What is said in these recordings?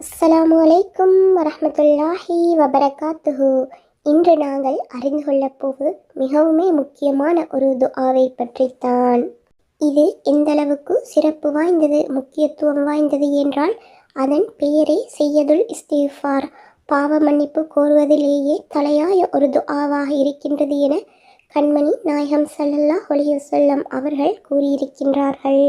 அஸ்ஸலாமு அலைக்கும் வரமத்துல்லாஹி வபரகாத்துஹு. இன்று நாங்கள் அறிந்து கொள்ளப் போவது மிகவுமே முக்கியமான ஒரு துஆவை பற்றித்தான். இது எந்தளவுக்கு சிறப்பு வாய்ந்தது முக்கியத்துவம் வாய்ந்தது என்றால் அதன் பெயரே செய்யதுல் இஸ்திஃபார். பாவ மன்னிப்பு கோருவதிலேயே தலையாய ஒரு துஆவாக இருக்கின்றது என கண்மணி நாயகம் சல்லல்லா அலைஹி வஸல்லம் அவர்கள் கூறியிருக்கின்றார்கள்.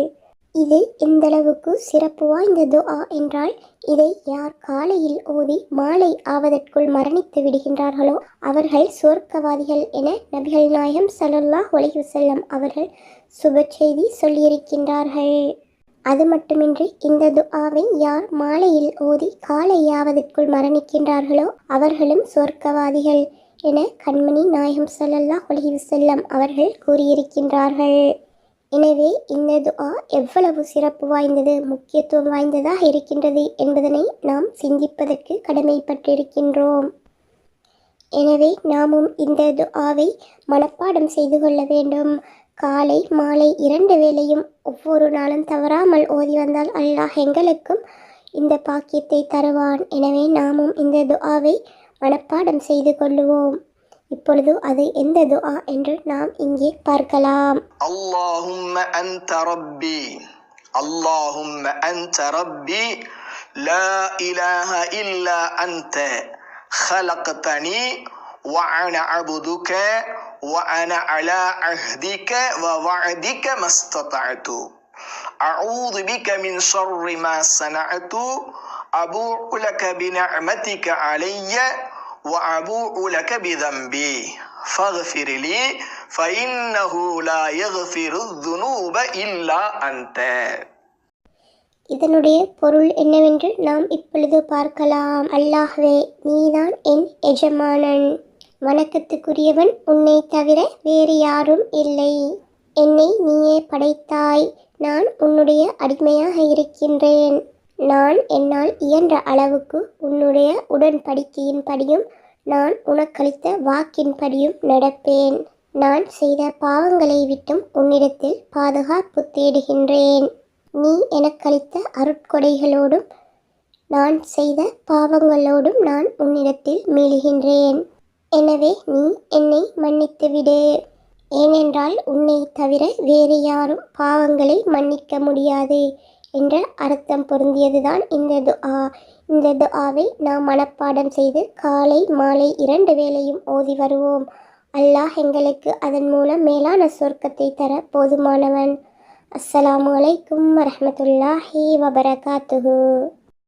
இது எந்தளவுக்கு சிறப்பு வாய்ந்த துஆ என்றால் இதை யார் காலையில் ஓதி மாலை ஆவதற்குள் மரணித்து விடுகின்றார்களோ அவர்கள் சுவர்க்கவாதிகள் என நபிகள் நாயகம் ஸல்லல்லாஹு அலைஹி அவர்கள் சுப செய்தி சொல்லியிருக்கின்றார்கள். அது மட்டுமின்றி இந்த துஆவை யார் மாலையில் ஓதி காலையாவதற்குள் மரணிக்கின்றார்களோ அவர்களும் சொர்க்கவாதிகள் என கண்மணி நாயகம் சல்லல்லா அலைஹி செல்லம் அவர்கள் கூறியிருக்கின்றார்கள். எனவே இந்த துஆ எவ்வளவு சிறப்பு வாய்ந்தது முக்கியத்துவம் வாய்ந்ததாக இருக்கின்றது என்பதனை நாம் சிந்திப்பதற்கு கடமைப்பட்டிருக்கின்றோம். எனவே நாமும் இந்த துஆவை மனப்பாடம் செய்து கொள்ள வேண்டும். காலை மாலை இரண்டு வேளையும் ஒவ்வொரு நாளும் தவறாமல் ஓதி வந்தால் அல்லாஹ் எங்களுக்கும் இந்த பாக்கியத்தை தருவான். எனவே நாமும் இந்த துஆவை மனப்பாடம் செய்து கொள்ளுவோம். இப்பொழுது அது எந்த துஆ என்று நாம் இங்கே பார்க்கலாம் اللهم أنت ربي اللهم أنت ربي لا إله إلا أنت خلقتني وأنا عبدك وأنا على عهدك ووعدك ما استطعت أعوذ بك من شر ما صنعت أبوء لك بنعمتك علي وأبوء لك بذنبي فاغفر لي فإنه لا يغفر الذنوب إلا أنت இதனுடைய பொருள் என்னவென்று நாம் இப்பொழுது பார்க்கலாம் அல்லாஹ்வே நீதான் என் எஜமானன் வணக்கத்துக்குரியவன் உன்னை தவிர வேறு யாரும் இல்லை என்னை நீயே படைத்தாய் நான் உன்னுடைய அடிமையாக இருக்கின்றேன் நான் என்னால் இயன்ற அளவுக்கு உன்னுடைய உடன்படிக்கையின்படியும் நான் உனக்களித்த வாக்கின்படியும் நடப்பேன். நான் செய்த பாவங்களை விட்டும் உன்னிடத்தில் பாதுகாப்பு தேடுகின்றேன். நீ எனக்களித்த அருட்கொடைகளோடும் நான் செய்த பாவங்களோடும் நான் உன்னிடத்தில் மீளுகின்றேன். எனவே நீ என்னை மன்னித்துவிடு. ஏனென்றால் உன்னை தவிர வேறு யாரும் பாவங்களை மன்னிக்க முடியாது. என்ற அர்த்தம் பொருந்தியதுதான் இந்த துஆ இந்த துஆவை நாம் மனப்பாடம் செய்து காலை மாலை இரண்டு வேளையும் ஓதி வருவோம். அல்லாஹ் எங்களுக்கு அதன் மூலம் மேலான சொர்க்கத்தை தர போதுமானவன். அஸ்ஸலாமு அலைக்கும் வரமத்துல்லாஹி வபரகாத்துஹு.